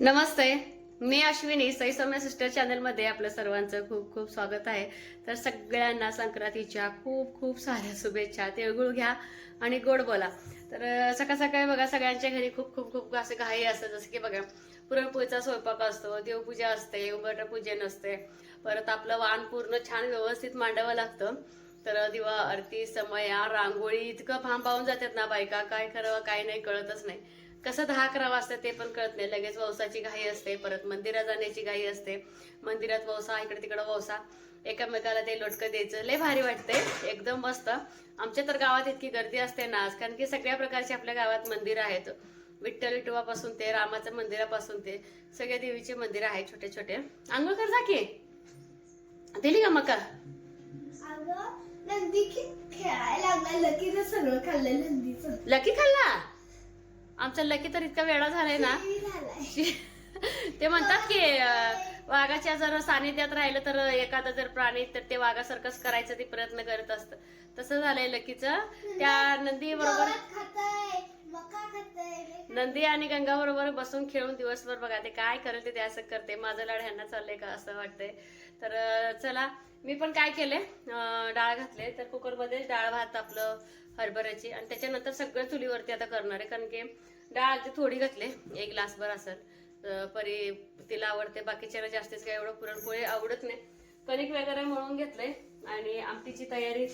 नमस्ते मी अश्विनी सई सौम्य सिस्टर चॅनलमध्ये आपलं सर्वांचं खूप खूप स्वागत आहे. तर सगळ्यांना संक्रांतीच्या खूप खूप साऱ्या शुभेच्छा. तिळगुळ घ्या आणि गोड बोला. तर सकाळ सकाळी बघा सगळ्यांच्या घरी खूप खूप खूप असं घाई असतं जसं की बघा पुरणपोळीचा स्वयंपाक असतो देवपूजा असते उंबरठा पूजन असते. परत आपलं वाण पूर्ण छान व्यवस्थित मांडावं लागतं. तर दिवा आरती समया रांगोळी इतकं भांब पाहून जातात ना बायका. काय करावं काय नाही कळतच नाही. कसं दहा अकरा वाजता ते पण कळत नाही. लगेच वौसाची घाई असते परत मंदिरात जाण्याची घाई असते. मंदिरात वौसा इकडे तिकडे वौसा एकामेकाला ते लोटकं द्यायचं. लय भारी वाटते एकदम मस्त. आमच्या तर गावात इतकी गर्दी असते ना आज कारण की सगळ्या प्रकारचे आपल्या गावात मंदिर आहेत. विठ्ठल विठोबापासून ते रामाचं मंदिरापासून ते सगळ्या देवीचे मंदिर आहेत छोटे छोटे आंघोळ कर जा की. दिली का मका लकी खाल्ला? आमचा लकी तर इतका वेळा झालाय ना. ते म्हणतात की वाघाच्या जर सानिध्यात राहिलं तर एखादा जर प्राणी तर ते वाघासारखंच करायचं ते प्रयत्न करत असतं. तसं झालंय लकीचं. त्या नंदी बरोबर नंदी आणि गंगा बरोबर बसून खेळून दिवसभर बघा ते काय करेल ते असं करते. माझं लाड ह्यांना चाललंय का असं वाटतंय. तर चला मी पण काय केले? डाळ घातले. तर कुकरमध्ये डाळ भात आपलं हरभऱ्याची. आणि त्याच्यानंतर सगळं चुलीवरती आता करणार आहे. कारण की डाळ ते थोडी घातले एक ग्लासभर असेल परी तिला आवडते बाकीच्या जास्तीच काय एवढं पुरणपोळी आवडत नाही. कणिक वगैरे मळून घेतलंय आणि आमटीची तयारी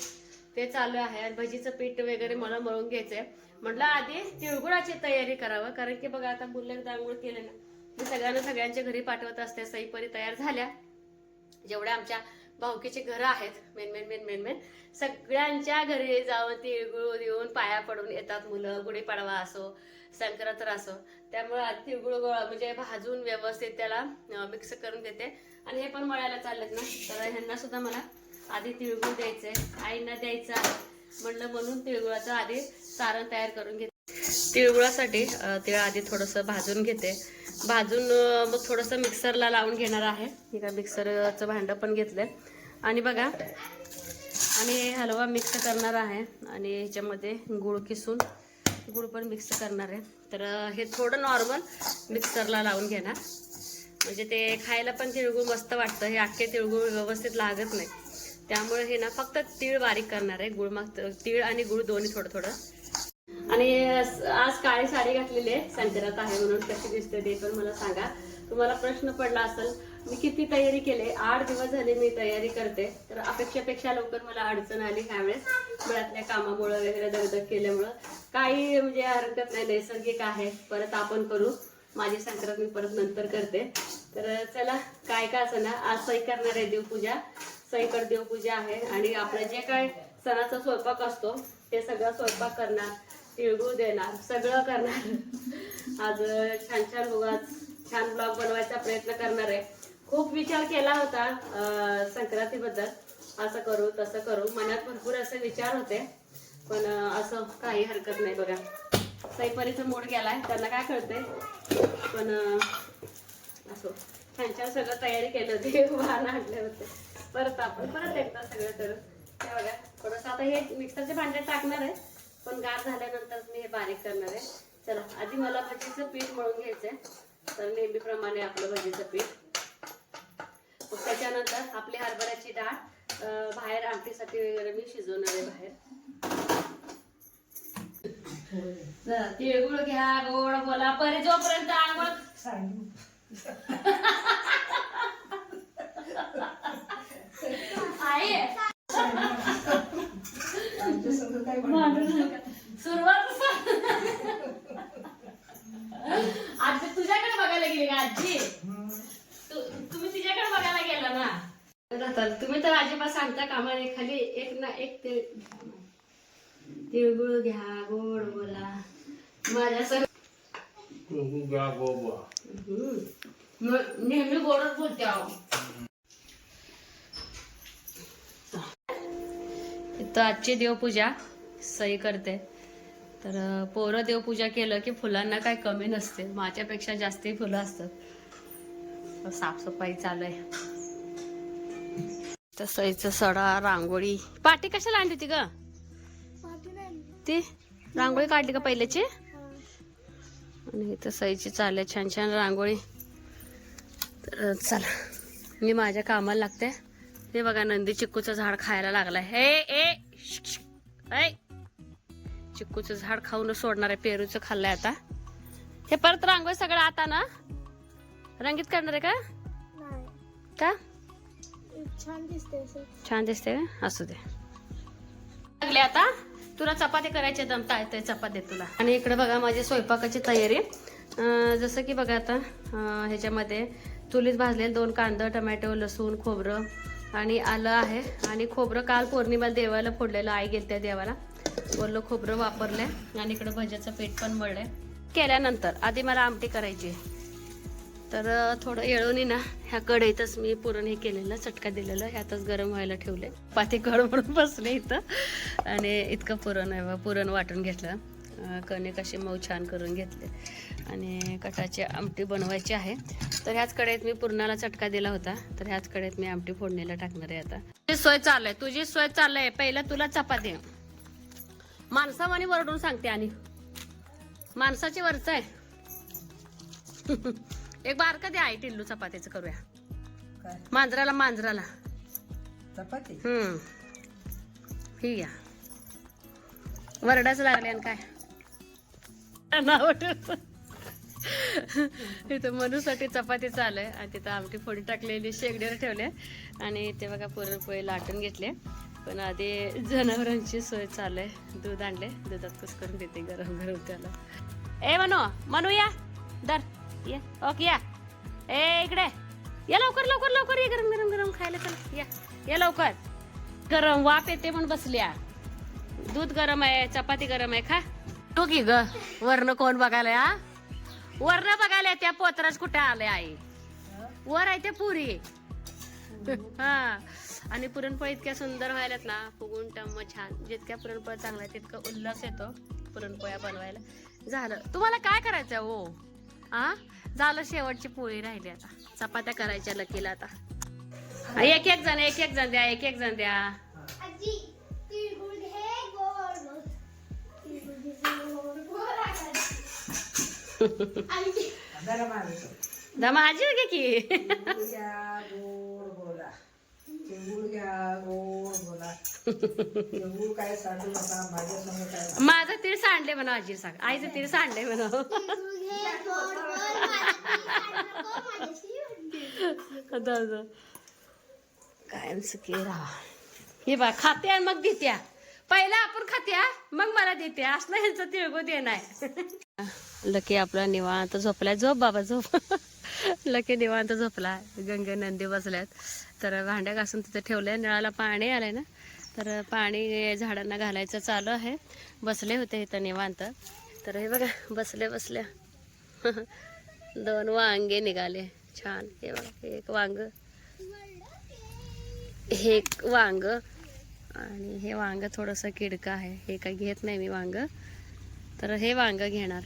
ते चालू आहे आणि भजीचं पीठ वगैरे मला मळून घ्यायचंय. म्हटलं आधी तिळगुळाची तयारी करावं कारण की बघा आता मुलं दांगूळ केले ना मी सगळ्यांना सगळ्यांच्या घरी पाठवत असते सईपरी तयार झाल्या. जेवढ्या आमच्या भाऊकीचे घरं आहेत main main main main main सगळ्यांच्या घरी जाऊन तिळगुळ देऊन पाया पडून येतात मुलं गुढीपाडवा असो संक्रांत असो. त्यामुळे तिळगुळ गोळा म्हणजे भाजून व्यवस्थित त्याला मिक्स करून देते. आणि हे पण मळायला चाललेत ना तर ह्यांना सुद्धा मला आधी तिळगुळ द्यायचंय आईंना द्यायचं म्हणलं म्हणून तिळगुळाचं आधी सारण तयार करून घेते. तिळगुळासाठी तिळ आधी थोडंसं भाजून घेते. भाजून मग थोडंसं मिक्सरला लावून घेणार आहे. मी का मिक्सरचं भांडं पण घेतलंय. आणि बघा आणि हे हलवा मिक्स करणार आहे. आणि ह्याच्यामध्ये गुळ किसून गुळ पण मिक्स करणार आहे. तर हे थोडं नॉर्मल मिक्सरला लावून घेणार. म्हणजे ते खायला पण तिळगुळ मस्त वाटतं. हे अख्खे तिळगुळ व्यवस्थित लागत नाही. त्यामुळे हे ना फक्त तीळ बारीक करणार आहे. गुळ मग तीळ आणि गुळ दोन्ही थोडं थोडं आणि आज काळी साडी घातलेली आहे. संक्रांत आहे म्हणून कशी दिसते ते पण मला सांगा. तुम्हाला प्रश्न पडला असेल मी किती तयारी केली? आठ दिवस झाले मी तयारी करते. तर अपेक्षापेक्षा लवकर मला अडचण आली ह्यावेळेस. घरातल्या कामामुळं वगैरे दगदग केल्यामुळं. काही म्हणजे हरकत नाही नैसर्गिक आहे. परत आपण करू. माझी संक्रांत मी परत नंतर करते. तर चला काय काय असं ना आज सई करणार आहे देवपूजा. सईकर देवपूजा आहे. आणि आपलं जे काय सणाचा स्वयंपाक असतो ते सगळं स्वयंपाक करणार. तिळगुळ देणार सगळं करणार. आज छान छान बघा छान ब्लॉग बनवायचा प्रयत्न करणार आहे. खूप विचार केला होता संक्रांतीबद्दल. असं करू तसं करू. मनात भरपूर असे विचार होते. पण असं काही हरकत नाही बघा. सैपरीचा मूड गेलाय त्यांना काय कळतंय? पण असो. छान छान सगळं तयारी केली होती वाहन आणले होते. परत आपण परत एकदा सगळं करू. बघा थोडंसं आता हे मिक्सरचे भांडे टाकणार आहे. पण गार झाल्यानंतर मी हे बारीक करणार आहे. चला आधी मला भजीचं पीठ मळून घ्यायचंय. तर नेहमीप्रमाणे आपलं भजीचं पीठ. मग त्याच्यानंतर आपली हरभऱ्याची डाळ बाहेर आमटीसाठी वगैरे मी शिजवणार आहे बाहेर. तिळगुळ घ्या गोड बोला परी जोपर्यंत आंघोळ आई सुरुवात आजी तुझ्याकडे बघायला गेली का आजी? तू- तुम्ही तिच्याकडे बघायला गेला ना? तर तुम्ही तर अजिबात सांगता कामाने खाली एक ना एक ते तिळगुळ घ्या गोड बोला. माझ्या. म- नेहमी गोडच बोलते इथं आजची देवपूजा. सई करते. तर पोरं देवपूजा केलं की फुलांना काय कमी नसते. माझ्यापेक्षा जास्ती फुलं असतात. साफसफाई चालू आहे तर सईचं सडा रांगोळी. पाटी कशाला आणली ती ग? ती? रांगोळी काढली का पहिल्याची? आणि इथं सईची चालले छान छान रांगोळी. तर चला. मी माझ्या कामाला लागते. हे बघा नंदी चिक्कूचं झाड खायला लागलाय. हे ए. चिक्कूचं झाड खाऊनच सोडणार आहे पेरूचं खाल्लंय आता. हे परत रांगोळी सगळं आता ना? रंगीत करणार आहे का? नाही. का? छान दिसते असं. छान दिसते का? असू दे. लागले आता. तुला चपाती करायची दमता येते चपाती तुला. आणि इकडे बघा माझी स्वयंपाकाची तयारी. अं, जसं की बघा आता ह्याच्यामध्ये चुलीत भाजलेले दोन कांदा टमॅटो लसूण खोबरं आणि आलं आहे. आणि खोबरं काल पौर्णिमा देवाला फोडलेलं आई गेल त्या देवाला. बोललो खोबरं वापरलंय आणि इकडे भज्याचं पीठ पण मळलंय. केल्यानंतर आधी मला आमटी करायची आहे. तर थोडं येळून ना. ह्या कढईतच मी पुरण हे केलेलं चटका दिलेलं ह्यातच गरम व्हायला ठेवले पाती कड म्हणून बसले इथं. आणि इतकं पुरण आहे पुरण वाटून घेतलं. कणे कणिक मऊ छान करून घेतले. आणि कटाची आमटी बनवायची आहे. तर ह्याच कढईत मी पुरणाला चटका दिला होता. तर ह्याच कढईत मी आमटी फोडणीला टाकणार आहे आता. तुझी सोय चालू आहे. तुझी सोय चालू आहे. पहिलं तुला चपाती. माणसावानी वरडून सांगते आणि. माणसाची वरच आहे. एक बारका द्या आई टिल्लू चपातीचं करूया. मांजराला मांजराला. चपाती? हम्म. ही घ्या. वरडाच लागले आणि काय? नाव. इथं मनूसाठी चपाती चालू आहे आणि तिथं आमटी फोडी टाकलेली शेगडीवर ठेवले. आणि ते बघा पुरणपोळी लाटून घेतले. पण आधी जनावरांची सोय चालू आहे. दूध आणले. दुधात कुस करून देते गरम गरम त्याला. ए मनू मनू या. दर ये. ओके या. ए इकडे. या लवकर लवकर लवकर. ये गरम गरम गरम खायला चला. या. या लवकर. गरम वाफ येते म्हणून बसल्या दूध गरम आहे चपाती गरम आहे. खा. तो की ग? वर्ण कोण बघायला हा वर्ण बघायला त्या पोतराज कुठे आले आई? वर आहे ते पुरी. हा. आणि पुरणपोळी इतक्या सुंदर व्हायलात ना फुगून टम्म छान. जितक्या पुरणपोळ्या चांगल्या तितकं उल्हास येतो पुरणपोळ्या बनवायला. झालं. तुम्हाला काय करायचं हो? हा झालं शेवटची पोळी राहिली आता. चपात्या करायच्या लकीला आता. एक एक जण एक एक जण द्या एक एक जण द्या. आजी तिळगुळ घे गोड गोड तिळगुळ घे गोड गोड आजी जरा मारतो दमा आजी घे की तिळगुळ घ्या गोड बोला तिळगुळ घ्या गोड बोला. काय सांडू नका माझ्या काय माझं तीळ सांडले म्हणा आजी सांग. आईचं तीळ सांडले म्हणा. काय कायम सुखी राहा. हे बा खाते आणि मग देत्या. पहिला आपण खात्या मग मला देते असलं ह्यांचं तिळगो दे नाही लकी आपला निवांत झोपलाय. झोप बाबा झोप. लकी निवांत झोपला गंगे नंदी बसल्यात. तर भांड्या घासून तिथे ठेवलंय. नळाला पाणी आलंय ना? तर पाणी झाडांना घालायचं चालू आहे. बसले होते इथं निवांत. तर हे बघा बसले बसल्या. दोन वांगे निघाले. छान. हे बघा एक वांग. हे एक वांग. आणि हे वांग थोडंसं किडकं आहे. हे काही घेत नाही मी वांग. तर हे वांग घेणार.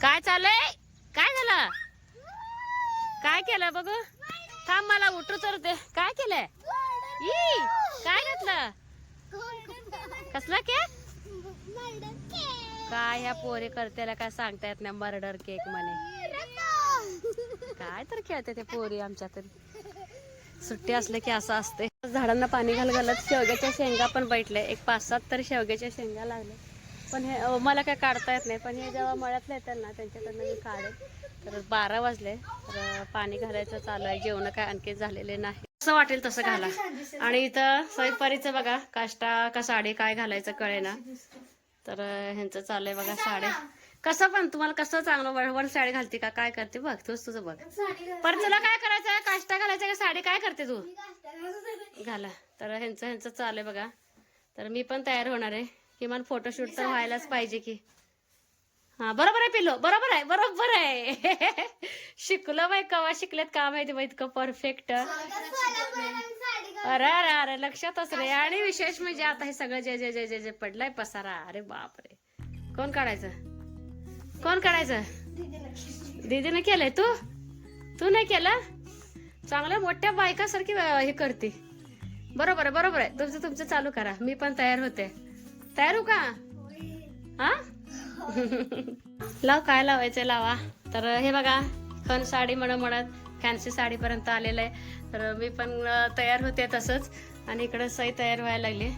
काय चाललंय? काय झालं? काय केलं बघू? थांब मला उठू तर ते काय केलंय? ई काय घेतलं? कसला केक? काय ह्या पोरे करतेला काय सांगता येत नाही मर्डर केक म्हणे. काय तर खेळते ते पोरी आमच्या तरी. सुट्टी असले की असं असते झाडांना पाणी घाल घालत शेवग्याच्या शेंगा पण बैठल्या. एक पाच सात तरी शेवग्याच्या शेंगा लागल्या. पण हे मला काय काढता येत नाही. पण हे जेव्हा मळ्यातले येतात ना त्यांच्याकडनं मी काढेल तर बारा वाजले. तर पाणी घालायचं चालू आहे. जेवण काय आणखी झालेले नाही. कसं वाटेल तसं घाला. आणि इथं स्वयंपारीचं बघा काष्टा का साडी काय घालायचं कळे ना तर ह्यांचं चाललंय बघा साडी. कसं पण तुम्हाला कसं चांगलं वळवण साडी घालते का काय करते बघ तूच तुझं बघ. पर पण तुला काय करायचं काष्टा घालायचं का साडी? काय करते तू? घाला. तर ह्यांचं ह्यांचं चालू आहे बघा. तर मी पण तयार होणार आहे. किमान फोटोशूट तर व्हायलाच पाहिजे की. हा बरोबर आहे पिलो बरोबर आहे बरोबर आहे. शिकलो बाई कवा शिकलेत का माहिती बाई इतकं परफेक्ट. अरे अरे अरे लक्षातच रे. आणि विशेष म्हणजे आता हे सगळं जे जे जे जे जे पडलंय पसारा. अरे बापरे. कोण काढायचं? कोण काढायचं. दीदीने केलंय. तू? तू नाही केलं? चांगल्या मोठ्या बायकासारखी हे करते. बरोबर आहे बरोबर आहे. तुमचं तुमचं चालू करा. मी पण तयार होते. तयार हो का? हा? लाव काय लावायचं लावा. तर हे बघा खण साडी म्हणा म्हणत फॅन्सी साडीपर्यंत आलेलं आहे. तर मी पण तयार होते तसंच. आणि इकडं सई तयार व्हायला लागली.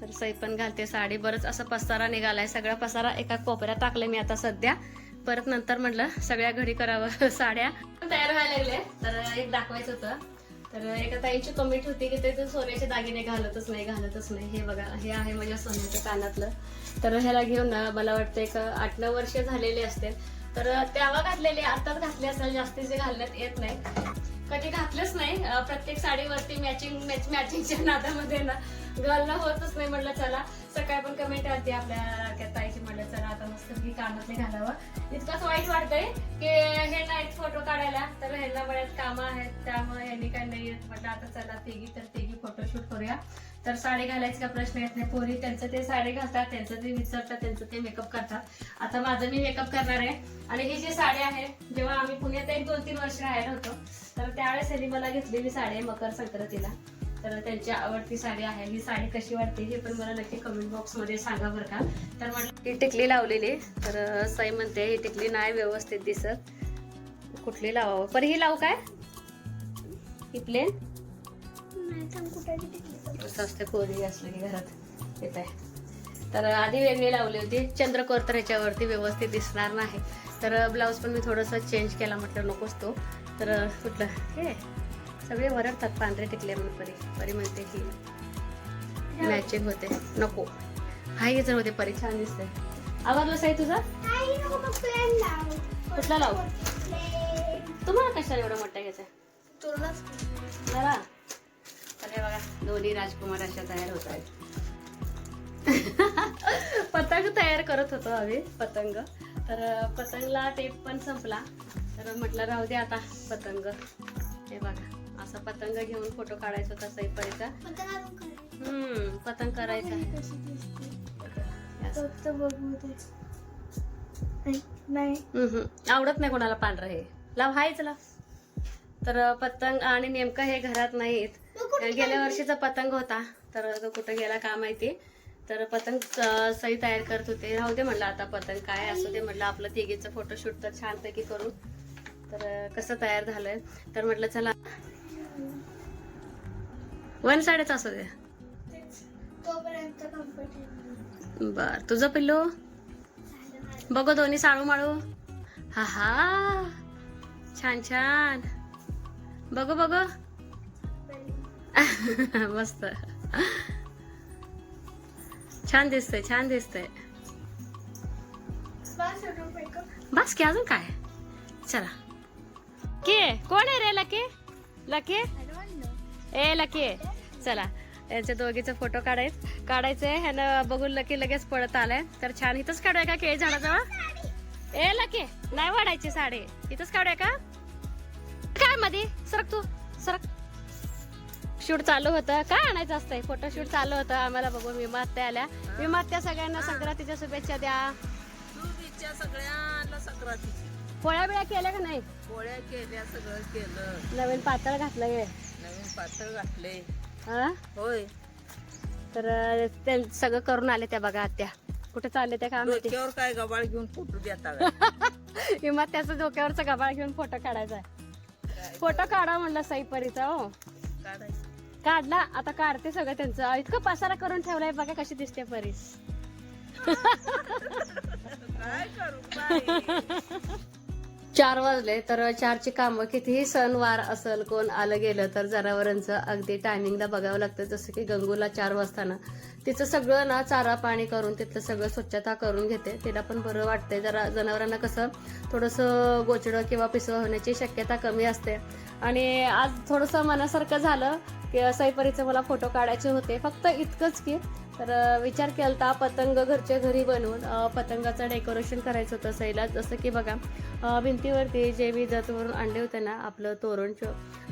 तर सई पण घालते साडी. बरंच असा पसारा निघालाय. सगळा पसारा एका कोपऱ्यात टाकले मी आता सध्या. परत नंतर म्हटलं सगळ्या घरी करावं साड्या. तयार व्हायला लागले. तर एक दाखवायचं होतं. तर एका ताईची कमेंट होती की ते तर सोन्याचे दागिने घालतच नाही घालतच नाही. हे बघा हे आहे माझ्या सोन्याच्या कानातलं. तर ह्याला घेऊन ना मला वाटतं एक आठ नऊ वर्ष झालेले असतील. तर तेव्हा घातलेले आताच घातले असेल जास्तीचे घालण्यात येत नाही. कधी घातलंच नाही. प्रत्येक साडीवरती मॅचिंग मॅच मॅचिंगच्या नादामध्ये ना घालणं होतच नाही म्हटलं चला सकाळी पण कमेंट आली आपल्या ताईची म्हटलं चला आता मस्त की कानातले घालावं. इतकंच वाईट वाटतंय की हे नाहीत फोटो काढायला. तर ह्यांना बऱ्याच कामं आहेत त्यामुळे ह्यांनी काही नाही येत. म्हटलं आता चला तिघी तर तिघी फोटोशूट करूया. तर साडी घालायचा का प्रश्न येत नाही. पोरी त्यांचं ते साडी घालतात त्यांचं ते विचारतात त्यांचं ते मेकअप करतात. आता माझं मी मेकअप करणार आहे. आणि ही जी साडी आहे जेव्हा आम्ही पुण्यात एक दोन तीन वर्ष राहायला होतो तर त्यावेळेस त्यांनी मला घेतलेली साडी आहे मकर संक्रांतीला. तर त्यांची आवडती साडी आहे. ही साडी कशी वाटते हे पण मला नक्की कमेंट बॉक्समध्ये सांगा बरं का. तर म्हटलं ही टिकली लावलेली तर साई म्हणते ही टिकली नाही व्यवस्थित दिसत. कुठली लावावं? पण ही लावू काय? ही प्लेन असं असते पोरी असलं की घरात येत आहे. तर आधी वेगळी लावली होती. चंद्रकोर तर ह्याच्यावरती व्यवस्थित दिसणार नाही. तर ब्लाऊज पण मी थोडंसं चेंज केला म्हटलं नकोच तो. तर कुठलं? हे सगळे वरडतात पांढरे टिकले म्हणून परी. परी म्हणते की मॅचिंग होते. नको. हाय जर होते परी. छान दिसते आवडलं साई तुझा? नाही, नको मग plain लाव. कुठला लावू? तुम्हाला कशाला एवढं मोठं घ्यायचं दोन्ही राजकुमार अशा तयार होत आहेत. पतंग तयार करत होतो आम्ही पतंग. तर पतंगला टेप पण संपला. तर म्हटलं राहू दे आता पतंग. हे बघा असा पतंग घेऊन फोटो काढायचा होता सैपरीचा. हम्म पतंग करायचा. नाही. आवडत नाही कोणाला पांढरं हे. लाव हायच लाव. तर पतंग आणि नेमकं हे घरात नाहीत. गेल्या वर्षीचा पतंग होता. तर तो कुठं गेला का माहिती? तर पतंग सई तयार करत होते. राहू दे म्हणलं आता पतंग काय असू दे म्हटलं. आपलं तिघीचं फोटोशूट तर छानपैकी करू. तर कसं तयार झालंय? तर म्हटलं चला. वन साडेच असू दे. बर. तुझं पिल्लू? बघू दोन्ही साळू माळू. हा हा. छान छान. बघू बघू. मस्त. छान दिसतंय छान दिसतंय. बस की अजून काय? चला. के कोण आहे रे लके? लके? ए लके. चला. यांच्या दोघीचे फोटो काढायच काढायचे ह्यानं बघून लकी लगेच पळत आलाय. तर छान इथंच काढूया का केळी झाडाजवळ? ए लके नाही वाढायची साडी. इथंच काढूया का? काय मध्ये सरक तू सरक. शूट चालू होतं. काय आणायचं असतंय? फोटो शूट चालू होतं. आम्हाला बघून विमात्या आल्या. विमात्या सगळ्यांना संक्रांतीच्या शुभेच्छा द्या. शुभेच्छा सगळ्यांना संक्रांतीची पोळ्या बिळ्या केल्या का नाही? पोळ्या केल्या सगळं केलं. नवीन पातळ घातलं गे. नवीन पातळ घातले. हा होय. तर ते सगळं करून आले त्या बघा आत्या कुठे चालले त्या काम काय गबाळ घेऊन फोटो देता? किंवा त्याचं डोक्यावरचा गबाळ घेऊन फोटो काढायचा फोटो काढा म्हणलं सईपरीचा हो. काढायचं काढला आता काढते सगळं त्यांचं. इतकं पसारा करून ठेवलाय बघा कशी दिसते परी काय करू चार वाजले तर चारची कामं कितीही सणवार असेल कोण आलं गेलं तर जनावरांचं अगदी टायमिंगला बघावं लागतं. जसं की गंगूला चार वाजता ना तिचं सगळं ना चारा पाणी करून तिथलं सगळं स्वच्छता करून घेते. तिला पण बरं वाटतंय. जरा जनावरांना कसं थोडंसं गोचडं किंवा पिसवं होण्याची शक्यता कमी असते. आणि आज थोडंसं मनासारखं झालं की सईपरीचे मला फोटो काढायचे होते. फक्त इतकंच की तर विचार केला होता पतंग घरच्या घरी बनवून पतंगाचं डेकोरेशन करायचं होतं सईला. जसं की बघा भिंतीवरती जे मी जतवरून आणले होते ना आपलं तोरण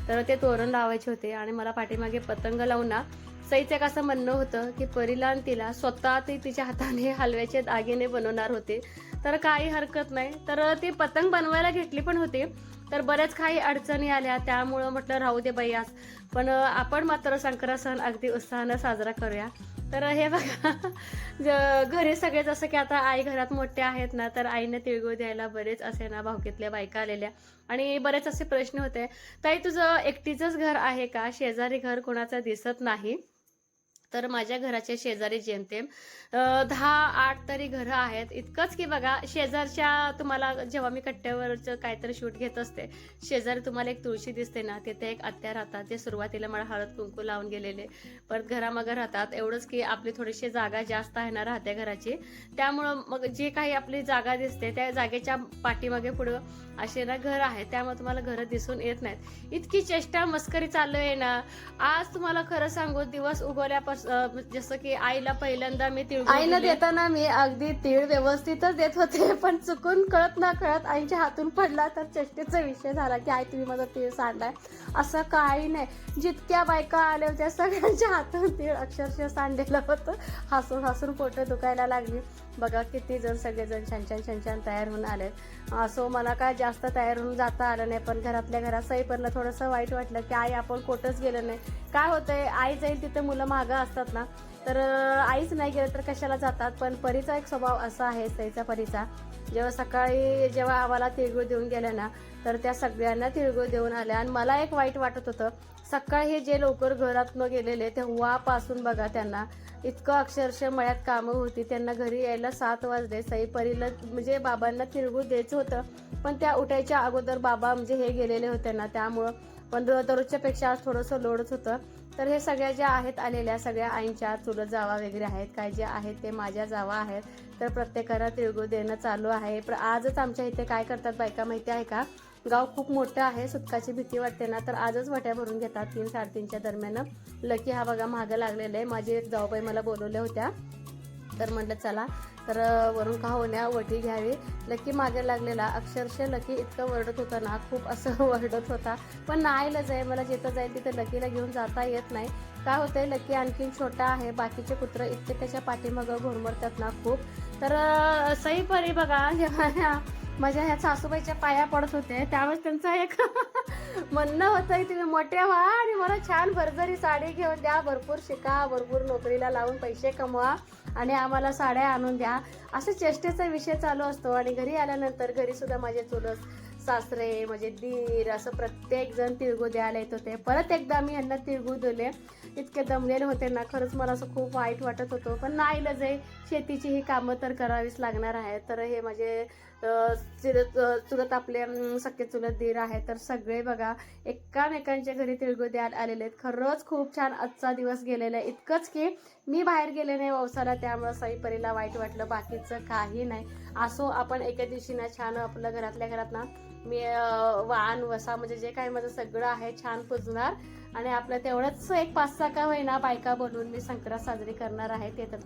तर ते तोरण लावायचे होते. आणि मला पाठीमागे पतंग लावून ना सईचं एक असं म्हणणं होतं की परीला आणि तिला स्वतः ती तिच्या हाताने हलव्याचे दागिने बनवणार होते. तर काही हरकत नाही. तर ती पतंग बनवायला घेतली पण होती. तर बऱ्याच काही अडचणी आल्या. त्यामुळं म्हटलं राहू दे बाई आज. पण आपण मात्र संक्रांत सण अगदी उत्साहानं साजरा करूया. तर हे बघा घरी सगळे जसं की आता आई घरात मोठे आहेत ना तर आईने तिळगुळ द्यायला बरेच असे ना भावकीतल्या बायका आलेल्या. आणि बरेच असे प्रश्न होते. ताई तुझं एकटीचंच घर आहे का? शेजारी घर कोणाचं दिसत नाही? तर माझ्या घराच्या शेजारी जेमतेम दहा आठ तरी घरं आहेत. इतकंच की बघा शेजारच्या तुम्हाला जेव्हा मी कट्ट्यावरचं काहीतरी शूट घेत असते शेजारी तुम्हाला एक तुळशी दिसते ना तिथे एक आत्या राहतात जे सुरुवातीला मला हळद कुंकू लावून गेलेले परत घरामागं राहतात. एवढंच की आपली थोडीशी जागा जास्त आहे ना राहत्या घराची. त्यामुळं मग जे काही आपली जागा दिसते त्या जागेच्या पाठीमागे पुढं असे ना घर आहे त्यामुळे तुम्हाला घरं दिसून येत नाहीत. इतकी चेष्टा मस्करी चालू आहे ना. आज तुम्हाला खरं सांगू दिवस उगवल्यापासून जसं की आईला पहिल्यांदा मी तिळ आईला देताना मी अगदी तीळ व्यवस्थितच देत होते पण चुकून कळत ना कळत आईच्या हातून पडला. तर चेष्टेचा विषय झाला की आई तुम्ही माझा तीळ सांडलाय. असं काही नाही. जितक्या बायका आल्या होत्या सगळ्यांच्या हातून तीळ अक्षरशः सांडलेलं होतं. हसून हसून पोटं दुखायला लागली. बघा किती जण सगळेजण छान छान छान छान तयार होऊन आले असो मला काय जास्त तयार होऊन जाता आलं नाही पण घरातल्या घरात सईपरला थोडंसं वाईट वाटलं की आई आपण कुठंच गेलं नाही. काय होतंय आई जाईल तिथे मुलं मागं असतात ना तर आईच नाही गेलं तर कशाला जातात? पण परीचा एक स्वभाव असा आहे सईचा परीचा. जेव्हा सकाळी जेव्हा आम्हाला तिळगुळ देऊन गेल्या ना तर त्या सगळ्यांना तिळगुळ देऊन आल्या. आणि मला एक वाईट वाटत होतं सकाळी हे जे लवकर घरात न गेलेले तेव्हापासून बघा त्यांना इतकं अक्षरशः मळ्यात कामं होती. त्यांना घरी यायला सात वाजले. सई परीला म्हणजे बाबांना तिळगुळ द्यायचं होतं. पण त्या उठायच्या अगोदर बाबा म्हणजे हे गेलेले होते ना त्यामुळं पण दर- दररोजच्या पेक्षा आज थोडंसं लोडच होतं. तर हे सगळ्या ज्या आहेत आलेल्या सगळ्या आईंच्या चुलत जावा वगैरे आहेत काय जे आहेत ते माझ्या जावा आहेत. तर प्रत्येकाला तिळगुळ देणं चालू आहे. पण आजच आमच्या इथे काय करतात बायका माहिती आहे का? गाव खूप मोठं आहे सुटकाची भीती वाटते ना तर आजच वट्या भरून घेतात तीन साडेतीनच्या दरम्यान. लकी हा बघा मागं लागलेला आहे. माझी एक जाऊबाई मला बोलवल्या होत्या. तर म्हटलं चला तर वरून का होण्या वटी घ्यावी. लकी मागे लागलेला. अक्षरशः लकी इतकं वरडत होता ना खूप असं वरडत होता. पण नाहीला आहे मला जिथं जाईल तिथं लकीला घेऊन जाता येत नाही. काय होतंय लकी आणखीन छोटा आहे बाकीचे कुत्र इतके त्याच्या पाठीमागं घुरमरतात ना खूप. तर अं, सई परी बघा माझ्या ह्या सासूबाईच्या पाया पडत होते. त्यावेळेस त्यांचं एक म्हणणं होतं की तुम्ही मोठे व्हा आणि मला छान भरजरी साडी घेऊन द्या. भरपूर शिका भरपूर नोकरीला लावून पैसे कमवा आणि आम्हाला साड्या आणून द्या. असं चेष्टेचा विषय चालू असतो आणि घरी आल्यानंतर घरीसुद्धा माझे चुलत सासरे म्हणजे दीर असं प्रत्येकजण तिळगू द्यायला येत होते. परत एकदा मी यांना तिळगू दिले. इतके दमलेले होते ना खरंच मला असं खूप वाईट वाटत होतं. पण नाही आहे शेतीची ही कामं तर करावीच लागणार आहे तर हे माझे चुलत चुलत आपले सख्खे चुलत दीर आहे तर सगळे बघा एकामेकांच्या घरी तिळगुळ द्यायला आलेले आहेत. खरंच खूप छान आजचा दिवस गेलेला आहे. इतकंच की मी बाहेर गेले नाही पावसाला त्यामुळं सईपरीला वाईट वाटलं. बाकीचं काही नाही. असो आपण एका दिवशी ना छान आपलं घरातल्या घरात ना मी वाण वसा म्हणजे जे काही माझं सगळं आहे छान पुजणार. आणि आपलं तेवढंच एक पाच सहा का होईना बायका बनवून मी संक्रांत साजरी करणार आहे. ते तर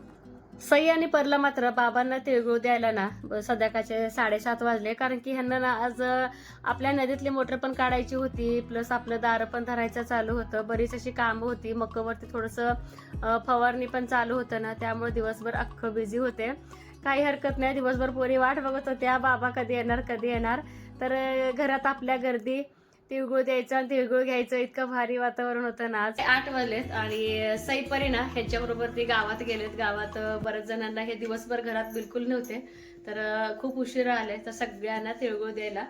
सई आणि परला मात्र बाबांना तिळगुळ द्यायला ना ब- संध्याकाळचे साडेसात वाजले. कारण की ह्यांना ना आज आपल्या नदीतली मोटर पण काढायची होती प्लस आपलं दार पण धरायचं चालू होतं. बरीच अशी कामं होती. मकवरती थोडंसं फवारणी पण चालू होतं ना. त्यामुळे दिवसभर अख्खं बिझी होते. काही हरकत नाही. दिवसभर पोरी वाट बघत होत्या. बाबा कधी येणार कधी येणार. तर घरात आपल्या गर्दी तिळगुळ द्यायचं आणि तिळगुळ घ्यायचं. इतकं भारी वातावरण होतं ना आज. आठ वाजलेत आणि सईपरी ना ह्यांच्याबरोबर ते गावात गेलेत. गावात बऱ्याच जणांना हे दिवसभर घरात बिलकुल नव्हते. तर खूप उशिरा आले तर सगळ्यांना तिळगुळ द्यायला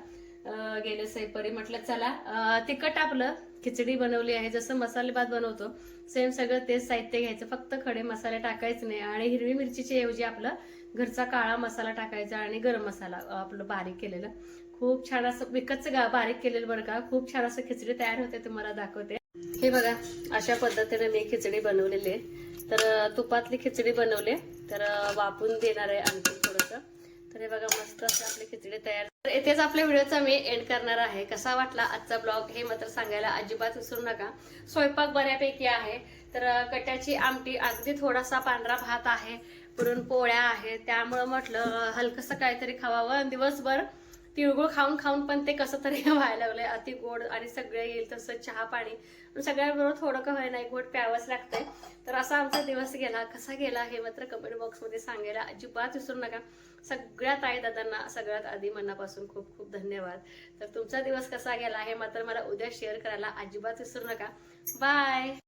गेले सईपरी म्हटलं चला तिखट आपलं. खिचडी बनवली आहे. जसं मसाले भात बनवतो सेम सगळं तेच साहित्य घ्यायचं. फक्त खडे मसाले टाकायचे नाही. आणि हिरवी मिरचीच्या ऐवजी आपलं घरचा काळा मसाला टाकायचा आणि गरम मसाला आपलं बारीक केलेलं. खूप छान असं विकतचं गा बारीक केलेलं बरं का. खूप छान असं खिचडी तयार होते तुम्हाला दाखवते. हे बघा अशा पद्धतीने मी खिचडी बनवलेली आहे. तर तुपातली खिचडी बनवली तर वापून देणार आहे आणखी थोडंसं. तर हे बघा मस्त असं आपली खिचडी तयार. तर येथेच आपल्या व्हिडिओचा मी एंड करणार आहे. कसा वाटला आजचा ब्लॉग हे मात्र सांगायला अजिबात विसरू नका. स्वयंपाक बऱ्यापैकी आहे. तर कट्याची आमटी अगदी थोडासा पांढरा भात आहे. पुरण पोळ्या आहे. त्यामुळं म्हटलं हलकसं काहीतरी खावावं. आणि दिवसभर तिळगुळ खाऊन खाऊन पण ते कसं तरी व्हायला लागलंय. अति गोड आणि सगळे येईल तसं चहा पाणी. सगळ्यांबरोबर थोडं का होईना एक गोड प्यावंच लागतंय. तर असा आमचा दिवस गेला. कसा गेला हे मात्र कमेंट बॉक्समध्ये सांगायला अजिबात विसरू नका. सगळ्यात आई दादांना सगळ्यात आधी मनापासून खूप खूप धन्यवाद. तर तुमचा दिवस कसा गेला हे मात्र मला उद्या शेअर करायला अजिबात विसरू नका. बाय